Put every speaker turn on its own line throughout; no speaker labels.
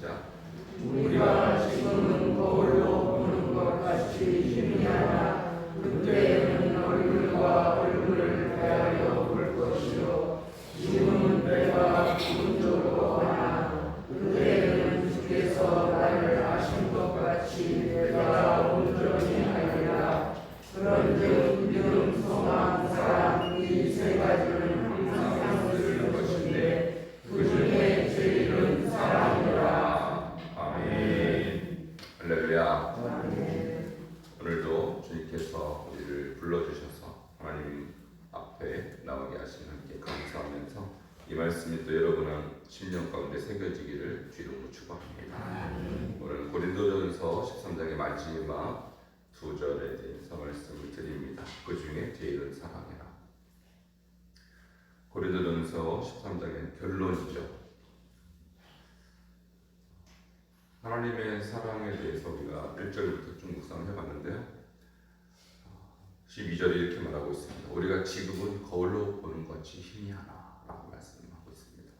시작.
우리가 지금은 거울로 보는 것 같이 희미하나 그때는 얼굴과 얼굴을 대하여 볼 것이요 지금은 내가 기분적으로 하나 그때는 주께서 나를 아신 것 같이 내가 온전히 하리라 그런즉 믿음, 소망, 사랑 이 세 가지는 항상 있을 것인데 그 중에 제일은 사랑이라
아멘. 할렐루야. 오늘도 주님께서 우리를 불러주셔서 하나님 앞에 나오게 하시는 함께 감사하면서 이 말씀이 또 여러분의 심령 가운데 새겨지기를 주로 축원합니다. 오늘 고린도전서 13장의 마지막 두 절에 대해서 말씀을 드립니다. 그 중에 제일은 사랑이라. 고린도전서 13장의 결론이죠. 하나님의 사랑에 대해서 우리가 1절부터 쭉 묵상을 해봤는데요. 12절에 이렇게 말하고 있습니다. 우리가 지금은 거울로 보는 것이 힘이 하나 라고 말씀하고 있습니다.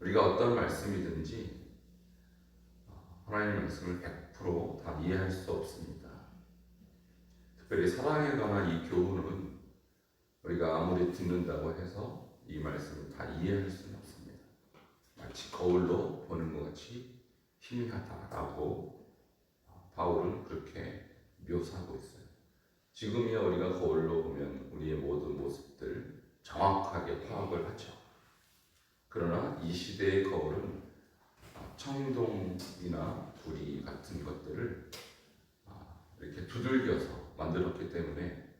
우리가 어떤 말씀이든지 하나님의 말씀을 100%다 이해할 수 없습니다. 특별히 사랑에 관한 이 교훈은 우리가 아무리 듣는다고 해서 이 말씀을 다 이해할 수는 없습니다. 마치 거울로 보는 것 같이 희미하다라고 바울은 그렇게 묘사하고 있어요. 지금이야 우리가 거울로 보면 우리의 모든 모습들 정확하게 파악을 하죠. 그러나 이 시대의 거울은 청동이나 구리 같은 것들을 이렇게 두들겨서 만들었기 때문에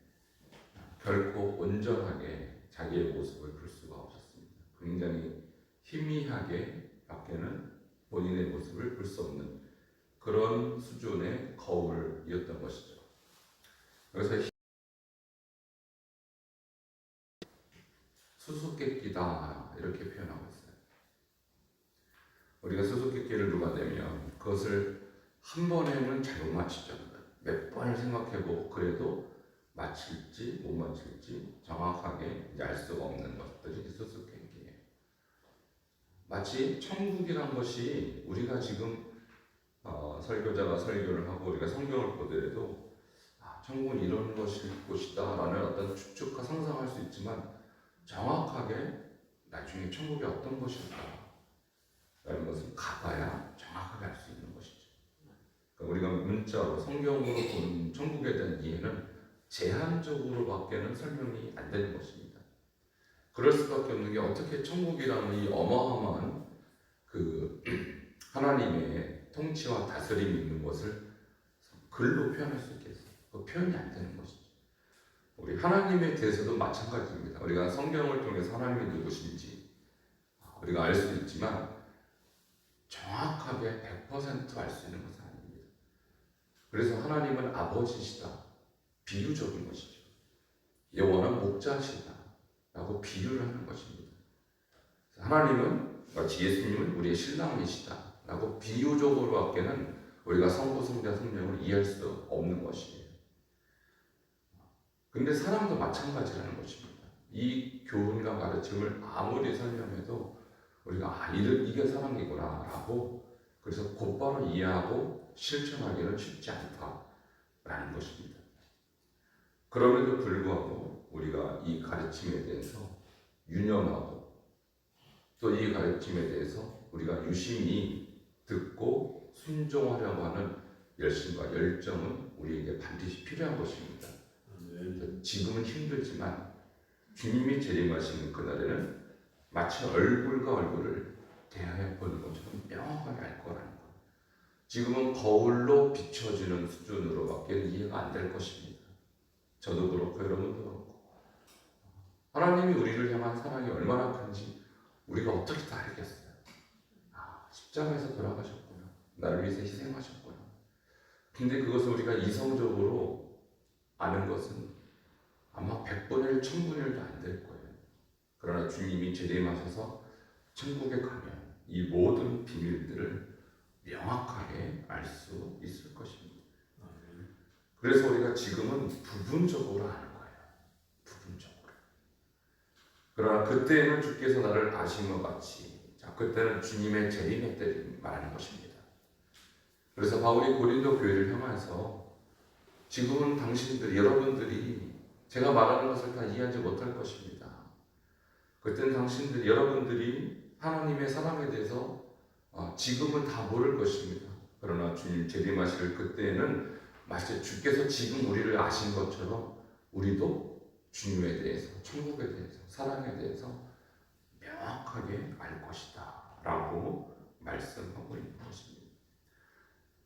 결코 온전하게 자기의 모습을 볼 수가 없었습니다. 굉장히 희미하게 밖에는 본인의 모습을 볼 수 없는 그런 수준의 거울이었던 것이죠. 그래서 수수께끼다 이렇게 표현하고 있어요. 우리가 수수께끼를 누가 내면 그것을 한 번에는 잘못 맞히죠. 몇 번을 생각해보고 그래도 맞힐지 못 맞힐지 정확하게 알 수가 없는 것들이 수수께끼예요. 마치 천국이란 것이 우리가 지금 어, 설교자가 설교를 하고 우리가 성경을 보더라도 아, 천국은 이런 것일 곳이다라는 어떤 추측과 상상할 수 있지만 정확하게 나중에 천국이 어떤 것일까 라는 것을 가봐야 정확하게 알 수 있는 것이죠. 그러니까 우리가 문자로 성경으로 본 천국에 대한 이해는 제한적으로밖에는 설명이 안 되는 것입니다. 그럴 수밖에 없는 게 어떻게 천국이라는 이 어마어마한 그 하나님의 통치와 다스림이 있는 것을 글로 표현할 수 있겠어요? 그 표현이 안 되는 것이죠. 우리 하나님에 대해서도 마찬가지입니다. 우리가 성경을 통해서 하나님이 누구신지 우리가 알 수 있지만 정확하게 100%알 수 있는 것은 아닙니다. 그래서 하나님은 아버지시다. 비유적인 것이죠. 영원한 목자시다. 라고 비유를 하는 것입니다. 하나님은 마치 예수님은 우리의 신랑이시다. 라고 비유적으로 밖에는 우리가 성부, 성자, 성령을 이해할 수 없는 것이에요. 근데 사랑도 마찬가지라는 것입니다. 이 교훈과 가르침을 아무리 설명해도 우리가 아, 이게 사랑이구나 라고 그래서 곧바로 이해하고 실천하기는 쉽지 않다라는 것입니다. 그럼에도 불구하고 우리가 이 가르침에 대해서 유념하고 또 이 가르침에 대해서 우리가 유심히 듣고 순종하려고 하는 열심과 열정은 우리에게 반드시 필요한 것입니다. 지금은 힘들지만 주님이 재림하시는 그날에는 마치 얼굴과 얼굴을 대하여 보는 것처럼 명확하게 알 거라는 것. 지금은 거울로 비춰지는 수준으로밖에 이해가 안 될 것입니다. 저도 그렇고 여러분도 그렇고 하나님이 우리를 향한 사랑이 얼마나 큰지 우리가 어떻게 다 알겠어요. 아, 십자가에서 돌아가셨구나. 나를 위해서 희생하셨구나. 근데 그것을 우리가 이성적으로 아는 것은 아마 100분의 1, 1000분의 1도 안 될 거예요. 그러나 주님이 재림하셔서 천국에 가면 이 모든 비밀들을 명확하게 알 수 있을 것입니다. 그래서 우리가 지금은 부분적으로 아는 거예요. 부분적으로. 그러나 그때는 주께서 나를 아신 것 같이 자, 그때는 주님의 재림의 때를 말하는 것입니다. 그래서 바울이 고린도 교회를 향해서 지금은 당신들 여러분들이 제가 말하는 것을 다 이해하지 못할 것입니다. 그때는 당신들 여러분들이 하나님의 사랑에 대해서 어, 지금은 다 모를 것입니다. 그러나 주님 재림하실 그때에는 마치 주께서 지금 우리를 아신 것처럼 우리도 주님에 대해서 천국에 대해서 사랑에 대해서 명확하게 알 것이다 라고 말씀하고 있는 것입니다.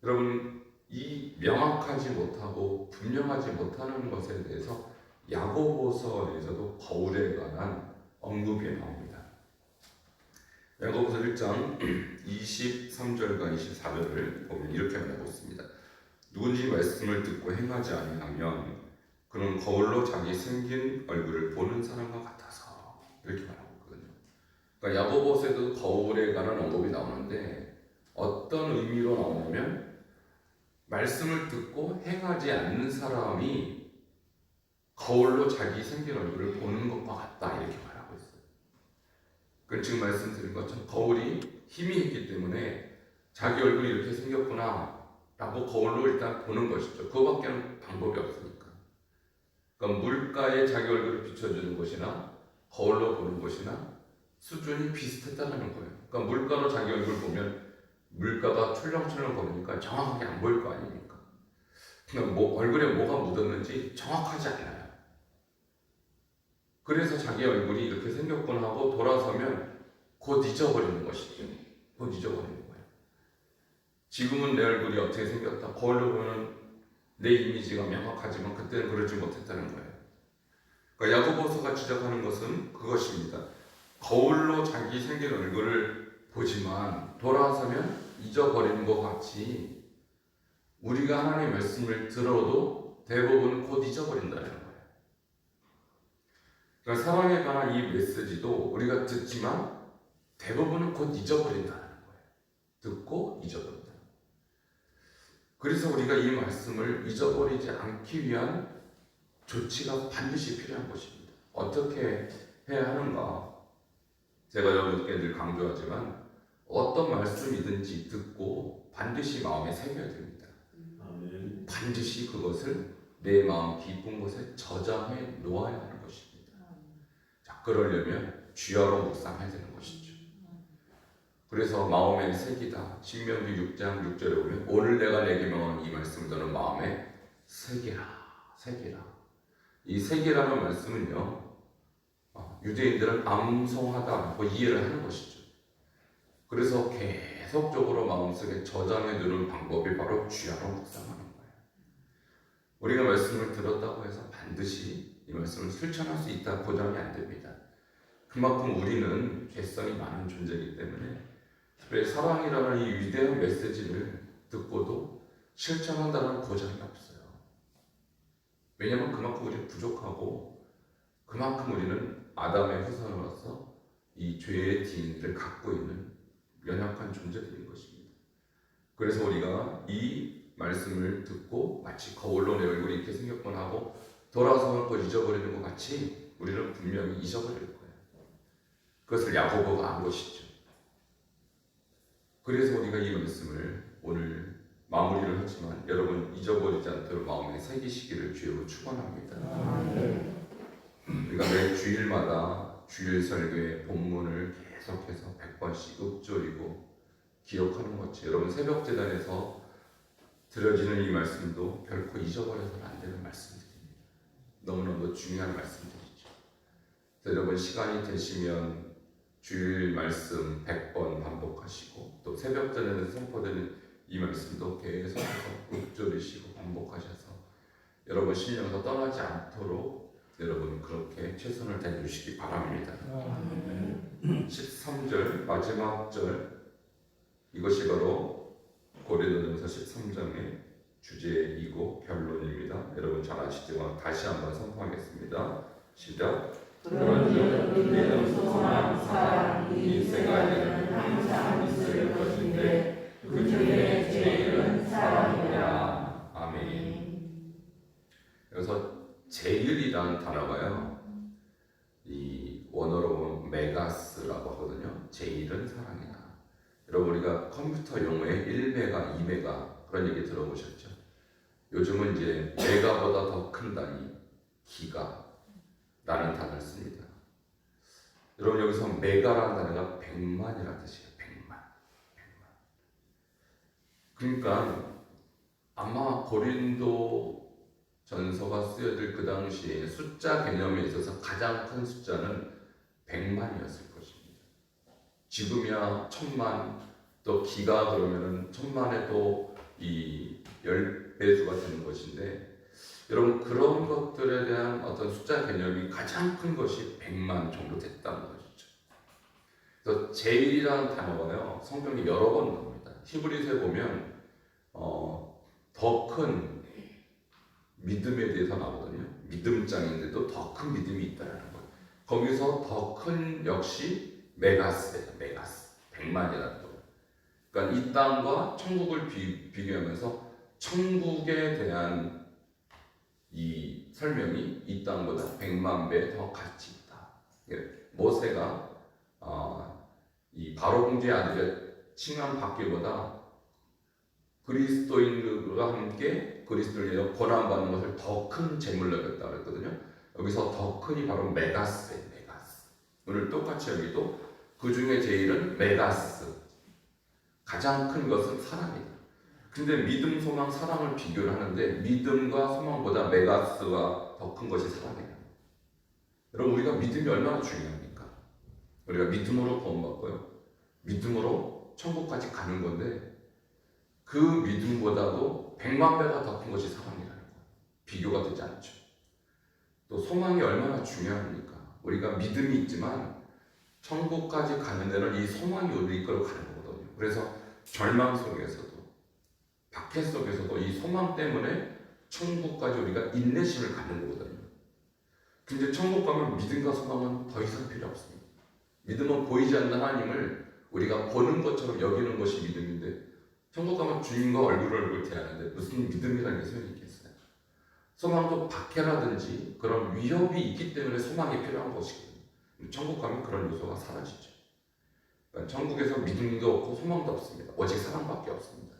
여러분 이 명확하지 못하고 분명하지 못하는 것에 대해서 야고보서에서도 거울에 관한 언급이 나옵니다. 야고보서 1장 23절과 24절을 보면 이렇게 말하고 있습니다. 누군지 말씀을 듣고 행하지 아니하면 그는 거울로 자기 생긴 얼굴을 보는 사람과 같아서 이렇게 있거든요. 그러니까 야고보서에도 거울에 관한 언급이 나오는데 어떤 의미로 나오냐면 말씀을 듣고 행하지 않는 사람이 거울로 자기 생긴 얼굴을 보는 것과 같다 이렇게 말하고 있어요. 그 지금 말씀드린 것처럼 거울이 힘이 있기 때문에 자기 얼굴이 이렇게 생겼구나 라고 거울로 일단 보는 것이죠. 그거밖에 방법이 없으니까. 그러니까 물가에 자기 얼굴을 비춰주는 것이나 거울로 보는 것이나 수준이 비슷했다는 거예요. 그러니까 물가로 자기 얼굴 보면 물가가 출렁출렁 거리니까 정확하게 안 보일 거 아닙니까? 그러니까 뭐 얼굴에 뭐가 묻었는지 정확하지 않아요. 그래서 자기 얼굴이 이렇게 생겼구나 하고 돌아서면 곧 잊어버리는 것이죠. 곧 잊어버리는 거예요. 지금은 내 얼굴이 어떻게 생겼다. 거울로 보면 내 이미지가 명확하지만 그때는 그러지 못했다는 거예요. 그러니까 야고보서가 지적하는 것은 그것입니다. 거울로 자기 생긴 얼굴을 보지만 돌아서면 잊어버리는 것 같이 우리가 하나님의 말씀을 들어도 대부분 곧 잊어버린다는 거예요. 그러니까 사랑에 관한 이 메시지도 우리가 듣지만 대부분은 곧 잊어버린다는 거예요. 듣고 잊어버린다. 그래서 우리가 이 말씀을 잊어버리지 않기 위한 조치가 반드시 필요한 것입니다. 어떻게 해야 하는가? 제가 여러분께 늘 강조하지만 어떤 말씀이든지 듣고 반드시 마음에 새겨야 됩니다.
아멘.
반드시 그것을 내 마음 깊은 곳에 저장해 놓아야 하는 것입니다. 자, 그러려면 주야로 묵상해야 되는 것이죠. 그래서 마음에 새기다. 신명기 6장 6절에 보면 오늘 내가 내게 명한 이 말씀을 너는 마음에 새기라. 새기라. 이 새기라는 말씀은요. 어, 유대인들은 암송하다라고 이해를 하는 것이죠. 그래서 계속적으로 마음속에 저장해 두는 방법이 바로 주야로 묵상하는 거예요. 우리가 말씀을 들었다고 해서 반드시 이 말씀을 실천할 수 있다 보장이 안 됩니다. 그만큼 우리는 개성이 많은 존재이기 때문에 특별히 사랑이라는 이 위대한 메시지를 듣고도 실천한다는 보장이 없어요. 왜냐하면 그만큼 우리는 부족하고 그만큼 우리는 아담의 후손으로서 이 죄의 DNA를 갖고 있는 연약한 존재들인 것입니다. 그래서 우리가 이 말씀을 듣고 마치 거울로 내 얼굴이 이렇게 생겼구나 하고 돌아서면 곧 잊어버리는 것 같이 우리는 분명히 잊어버릴 거예요. 그것을 야고보가 안 것이죠. 그래서 우리가 이 말씀을 오늘 마무리를 하지만 여러분 잊어버리지 않도록 마음에 새기시기를 주로 축원합니다. 우리가 매 주일마다 주일 설교의 본문을 계속해서 100번씩 읊조리고 기억하는 것이 여러분 새벽 재단에서 들어지는 이 말씀도 결코 잊어버려서는 안 되는 말씀들입니다. 너무너무 중요한 말씀들이죠. 여러분 시간이 되시면 주일 말씀 100번 반복하시고 또 새벽 전에는 선포되는 이 말씀도 계속해서 읊조리시고 반복하셔서 여러분 신령에서 떠나지 않도록 여러분 그렇게 최선을 다해 주시기 바랍니다. 13절 마지막 절 이것이 바로 고린도전서 13장의 주제이고 결론입니다. 여러분 잘 아시지만 다시 한번 선포하겠습니다. 시작.
그러니 믿음, 소망, 사랑 이세 가지는 항상 있을 것인데 그 중에 제일은 사랑이라.
아멘. 여기서 제일이라는 단어가요. 이 원어로 메가스라고 하거든요. 제일은 사랑이다. 여러분 우리가 컴퓨터 용어에 1메가, 2메가 그런 얘기 들어보셨죠? 요즘은 이제 메가보다 더 큰 단위 기가라는 단어를 씁니다. 여러분 여기서 메가라는 단어가 100만이라는 뜻이에요. 100만. 100만. 그러니까 아마 고린도 전서가 쓰여질 그 당시에 숫자 개념에 있어서 가장 큰 숫자는 100만이었을 것입니다. 지금이야 천만 또 기가 그러면은 천만에 또이 열배수가 되는 것인데 여러분 그런 것들에 대한 어떤 숫자 개념이 가장 큰 것이 100만 정도 됐다는 것이죠. 그래서 제일이라는 단어가요 성경에 여러 번 나옵니다. 히브리서에 보면 어, 더큰 믿음에 대해서 나오거든요. 믿음장인데도 더 큰 믿음이 있다는 거예요. 거기서 더 큰 역시 메가스예요. 메가스. 100만이라는 거예요. 그러니까 이 땅과 천국을 비, 비교하면서 천국에 대한 이 설명이 이 땅보다 100만 배 더 가치 있다. 예, 모세가 어, 이 바로 공주의 아들의 칭함 받기보다 그리스도인들과 함께 그리스도를 위해 고난받는 것을 더 큰 재물로 여겼다 그랬거든요. 여기서 더 큰이 바로 메가스예요. 메가스. 오늘 똑같이 여기도 그 중에 제일은 메가스. 가장 큰 것은 사랑이다. 근데 믿음, 소망, 사랑을 비교를 하는데 믿음과 소망보다 메가스가 더 큰 것이 사랑이에요. 여러분 우리가 믿음이 얼마나 중요합니까? 우리가 믿음으로 구원받고요. 믿음으로 천국까지 가는 건데 그 믿음보다도 백만 배가 더 큰 것이 사랑이라는 거예요. 비교가 되지 않죠. 또 소망이 얼마나 중요합니까? 우리가 믿음이 있지만 천국까지 가는 데는 이 소망이 우리 이끌어 가는 거거든요. 그래서 절망 속에서도 박해 속에서도 이 소망 때문에 천국까지 우리가 인내심을 갖는 거거든요. 근데 천국 가면 믿음과 소망은 더 이상 필요 없습니다. 믿음은 보이지 않는 하나님을 우리가 보는 것처럼 여기는 것이 믿음인데 천국 가면 주님과 얼굴 얼굴 대하는데 무슨 믿음이라는 게 소용이 있겠어요? 소망도 박해라든지 그런 위협이 있기 때문에 소망이 필요한 것이거든요. 천국 가면 그런 요소가 사라지죠. 그러니까 천국에서 믿음도 없고 소망도 없습니다. 오직 사랑밖에 없습니다.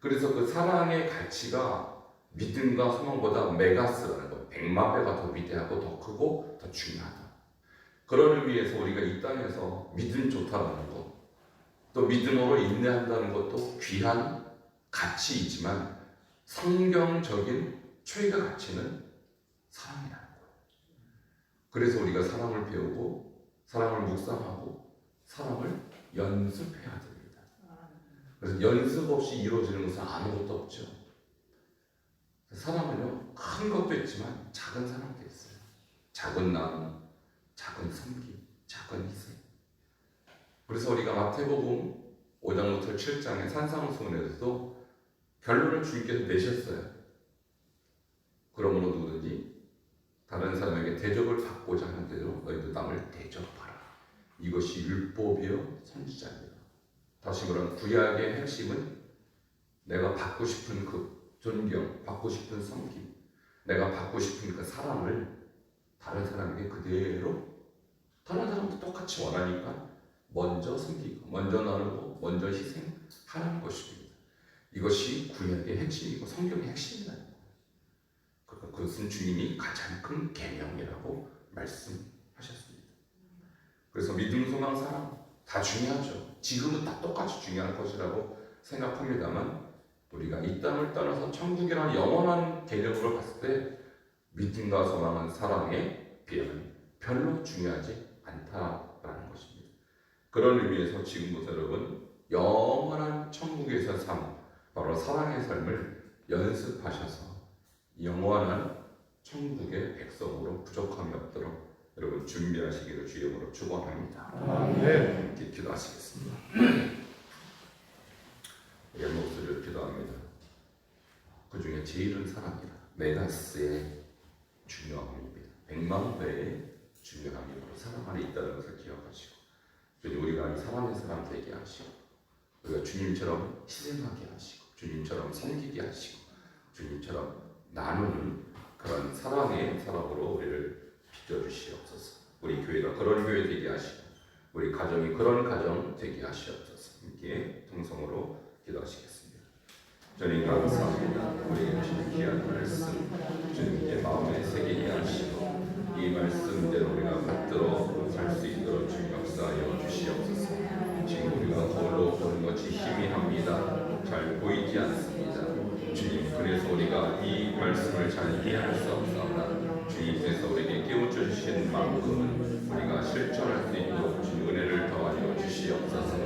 그래서 그 사랑의 가치가 믿음과 소망보다 메가스라는 거, 백만 배가 더 위대하고 더 크고 더 중요하다. 그런 의미에서 우리가 이 땅에서 믿음 좋다라는 것, 또 믿음으로 인내한다는 것도 귀한 가치이지만 성경적인 최대 가치는 사랑이라는 거예요. 그래서 우리가 사랑을 배우고 사랑을 묵상하고 사랑을 연습해야 됩니다. 그래서 연습 없이 이루어지는 것은 아무것도 없죠. 사랑은요 큰 것도 있지만 작은 사랑도 있어요. 작은 나눔, 작은 섬김, 작은 희생. 그래서 우리가 마태복음 5장부터 7장의 산상수훈에서도 결론을 주님께서 내셨어요. 그러므로 누구든지 다른 사람에게 대접을 받고자 하는 대로 너희도 남을 대접하라. 이것이 율법이요 선지자입니다. 다시 말하면 구약의 핵심은 내가 받고 싶은 그 존경, 받고 싶은 섬김, 내가 받고 싶은 그 사랑을 다른 사람에게 그대로 다른 사람도 똑같이 원하니까 먼저 섬기고, 먼저 나누고, 먼저 희생하는 것입니다. 이것이 구약의 핵심이고 성경의 핵심이다. 그러니까 그것은 주님이 가장 큰 계명이라고 말씀하셨습니다. 그래서 믿음, 소망, 사랑 다 중요하죠. 지금은 다 똑같이 중요한 것이라고 생각합니다만 우리가 이 땅을 떠나서 천국이라는 영원한 개념으로 봤을 때 믿음과 소망은 사랑에 비하면 별로 중요하지 않다라는 것입니다. 그런 의미에서 지금부터 여러분 영원한 천국에서 삶, 바로 사랑의 삶을 연습하셔서 영원한 천국의 백성으로 부족함이 없도록 여러분 준비하시기를 주님으로 축원합니다.
네.
함께 기도하시겠습니다. 예, 목소리를 기도합니다. 그 중에 제일은 사랑이라 메가스의 중요함입니다. 백만 배의 중요함이 바로 사랑 안에 있다는 것을 기억하시고 주님 우리가 이 사랑의 사람 되게 하시고 우리가 주님처럼 희생하게 하시고 주님처럼 섬기게 하시고 주님처럼 나누는 그런 사랑의 사람으로 우리를 빚어주시옵소서. 우리 교회가 그런 교회 되게 하시고 우리 가정이 그런 가정 되게 하시옵소서. 함께 통성으로 기도하시겠습니다. 주님 감사합니다. 우리에게 주신 귀한 말씀 주님께 마음에 새기게 하시고 이 말씀대로 우리가 받들어 살 수 있도록 주님 역사하여 주시옵소서. 지금 우리가 거울로 보는 것이 희미합니다. 잘 보이지 않습니다. 주님 그래서 우리가 이 말씀을 잘 이해할 수 없사오나 주님께서 우리에게 깨우쳐 주신 만큼은 우리가 실천할 수 있도록 주님 은혜를 더하여 주시옵소서.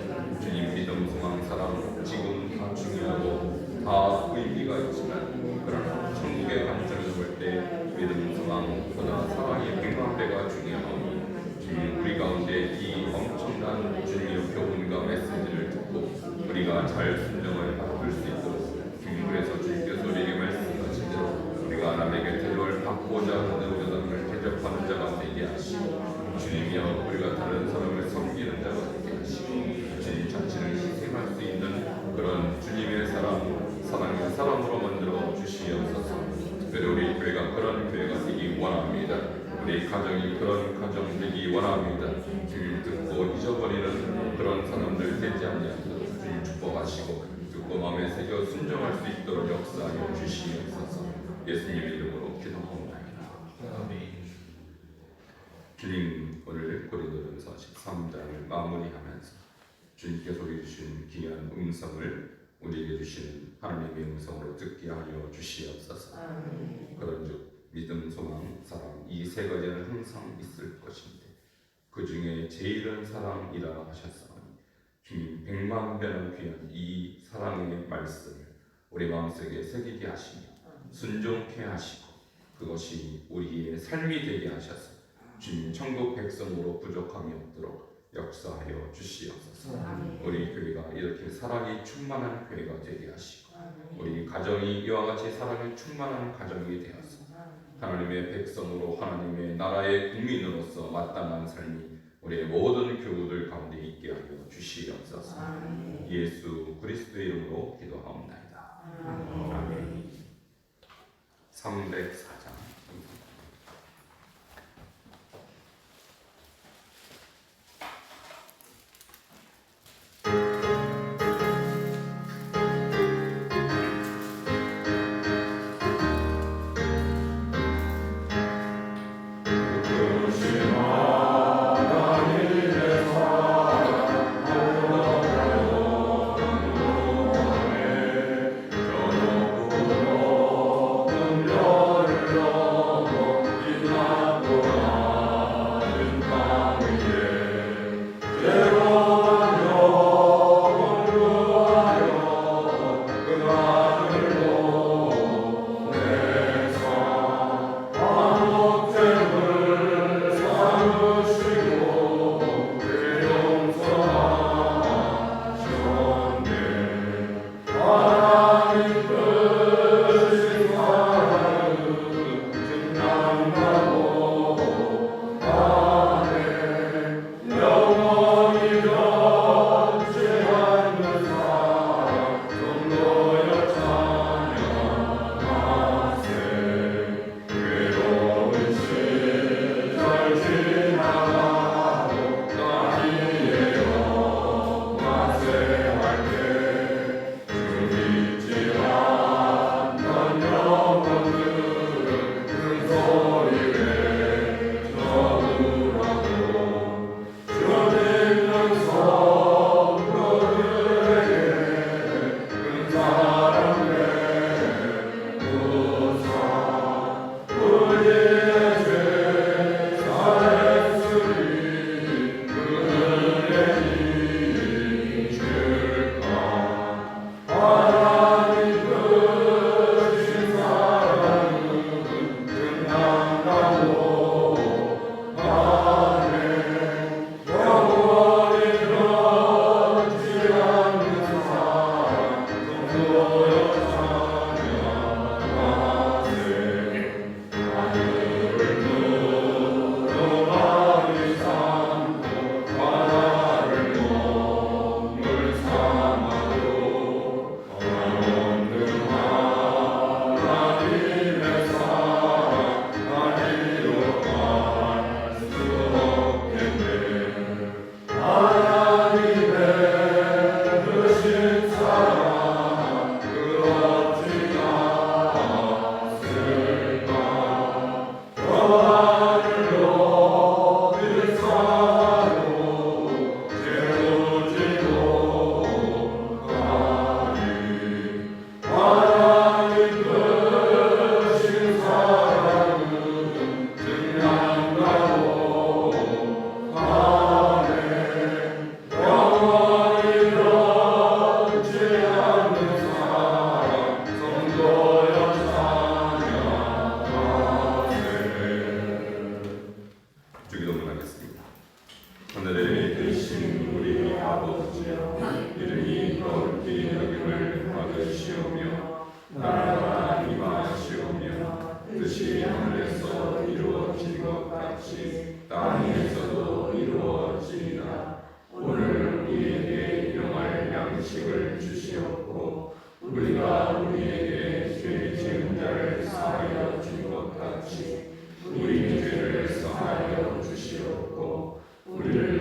주님 믿음 소망 사랑 지금 다 중요하고 다 의미가 있지만 그러나 천국의 관점 에서 볼때 믿음 소망보다 사랑이 백만 배가 중요하니 우리 가운데 이 엄청난 주님의 교훈과 메시지를 듣고 우리가 잘 순종을 바꿀 수 있도록 그래서 주님께서 우리에게 말씀하신 대로 우리가 남에게 대접을 받고자 하는 여당을 대접하는 자가 되게 하시고 주님이여 우리가 다른 사람을 섬기는 자가 되게 하시고 주님 자신을 희생할 수 있는 그런 주님의 사랑 사랑의 사람으로 만들어 주시옵소서 특별히 그런 교회가 되기 원합니다. 우리 가정이 그런 가정 되기 원합니다. 주님 듣고 잊어버리는 그런 사람들 되지 않도록 주님 축복하시고 듣고 마음에 새겨 순종할 수 있도록 역사하여 주시옵소서. 예수님 이름으로 기도하옵나이다. 주님 오늘 고린도전서 13장을 마무리하면서 주님께서 우리 주신 귀한 음성을 우리에게 주시는 하나님의 음성으로 듣게 하여 주시옵소서. 그런즉 믿음, 소망, 사랑 이 세 가지는 항상 있을 것인데 그 중에 제일은 사랑이라 하셨사오니 주님 백만 배나 귀한 이 사랑의 말씀을 우리 마음속에 새기게 하시며 순종케 하시고 그것이 우리의 삶이 되게 하셔서 주님 천국 백성으로 부족함이 없도록 역사하여 주시옵소서 우리 교회가 이렇게 사랑이 충만한 교회가 되게 하시고 우리 가정이 이와 같이 사랑이 충만한 가정이 되어서 하나님의 백성으로 하나님의 나라의 국민으로서 마땅한 삶이 우리의 모든 교우들 가운데 있게 하여 주시옵소서. 예수 그리스도의 이름으로 기도하옵나이다. 아멘. 304장.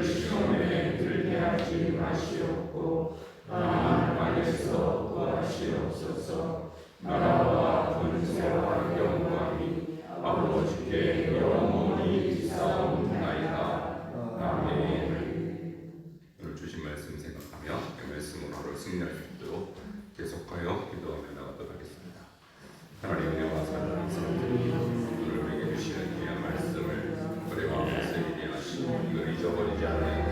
시험에 들게 하지 마시옵소. 군세와 영광이 아버지께 오늘 우리에게 주시는 귀한 말씀을 우리 마음에 就和你家人